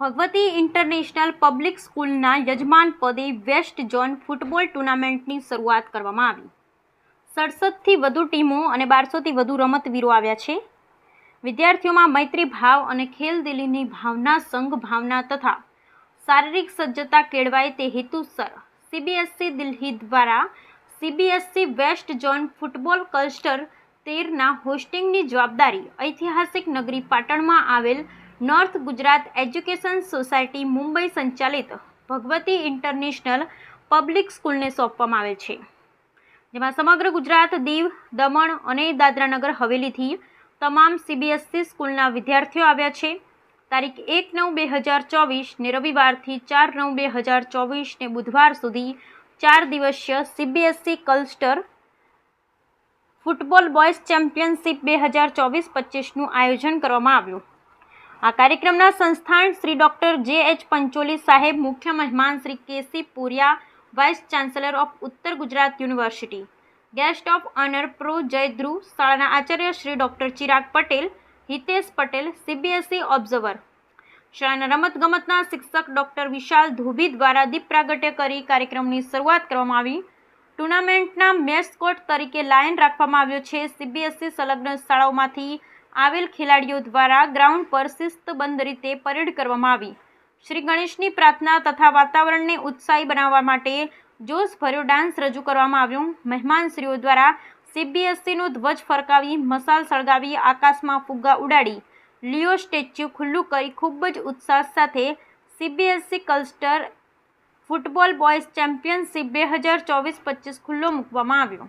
Bhagwati international public સ્કૂલના યજમાન પદે વેસ્ટ ઝોન ફૂટબોલ ટુર્નામેન્ટની શરૂઆત કરવામાં આવી. સડસઠથી વધુ ટીમો અને બારસોથી વધુ રમતવીરો આવ્યા છે. વિદ્યાર્થીઓમાં મૈત્રી ભાવ અને ખેલદિલીની ભાવના, સંઘ ભાવના તથા શારીરિક સજ્જતા કેળવાય તે હેતુસર સીબીએસસી દિલ્હી દ્વારા CBSC west zone football cluster તેરના હોસ્ટિંગની જવાબદારી ઐતિહાસિક નગરી પાટણમાં આવેલ north Gujarat education society Mumbai સંચાલિત ભગવતી ઇન્ટરનેશનલ પબ્લિક સ્કૂલને સોંપવામાં આવે છે. જેમાં સમગ્ર ગુજરાત દીવ, દમણ અને દાદરાનગર હવેલીથી તમામ સીબીએસસી સ્કૂલના વિદ્યાર્થીઓ આવ્યા છે. તારીખ એક નવ બે હજાર ચોવીસને રવિવારથી ચાર નવ બે હજાર ચોવીસને બુધવાર સુધી ચાર દિવસીય CBSC cluster football boys championship બે હજાર ચોવીસ પચીસનું આયોજન કરવામાં આવ્યું. આ કાર્યક્રમના સંસ્થાન Shri doctor J H Pancholi સાહેબ, મુખ્ય મહેમાન Shri KC Puriya, vice chancellor of Uttar Gujarat university. Guest of honour pro Jay Dhruv શાળાના Acharya Shri doctor Chirag Patel, Hitesh Patel, CBSE observer. શાળાના રમતગમતના શિક્ષક ડૉક્ટર વિશાલ ધોબી દ્વારા દીપ પ્રાગટ્ય કરી કાર્યક્રમની શરૂઆત કરવામાં આવી. ટુર્નામેન્ટના મેસ્કોટ તરીકે લાયન રાખવામાં આવ્યો છે. સીબીએસઈ સંલગ્ન શાળાઓમાંથી આવેલ ખેલાડીઓ દ્વારા ગ્રાઉન્ડ પર શિસ્તબંધ રીતે પરેડ કરવામાં આવી. શ્રી ગણેશની પ્રાર્થના તથા વાતાવરણને ઉત્સાહી બનાવવા માટે જોશભર્યો ડાન્સ રજૂ કરવામાં આવ્યો. મહેમાનશ્રીઓ દ્વારા સીબીએસસીનો ધ્વજ ફરકાવી મસાલ સળગાવી આકાશમાં ફુગ્ગા ઉડાડી. લિયો સ્ટેચ્યુ ખુલ્લું કરી ખૂબ જ ઉત્સાહ સાથે CBSC cluster football boys championship બે હજાર ચોવીસ પચીસ ખુલ્લો મૂકવામાં આવ્યો.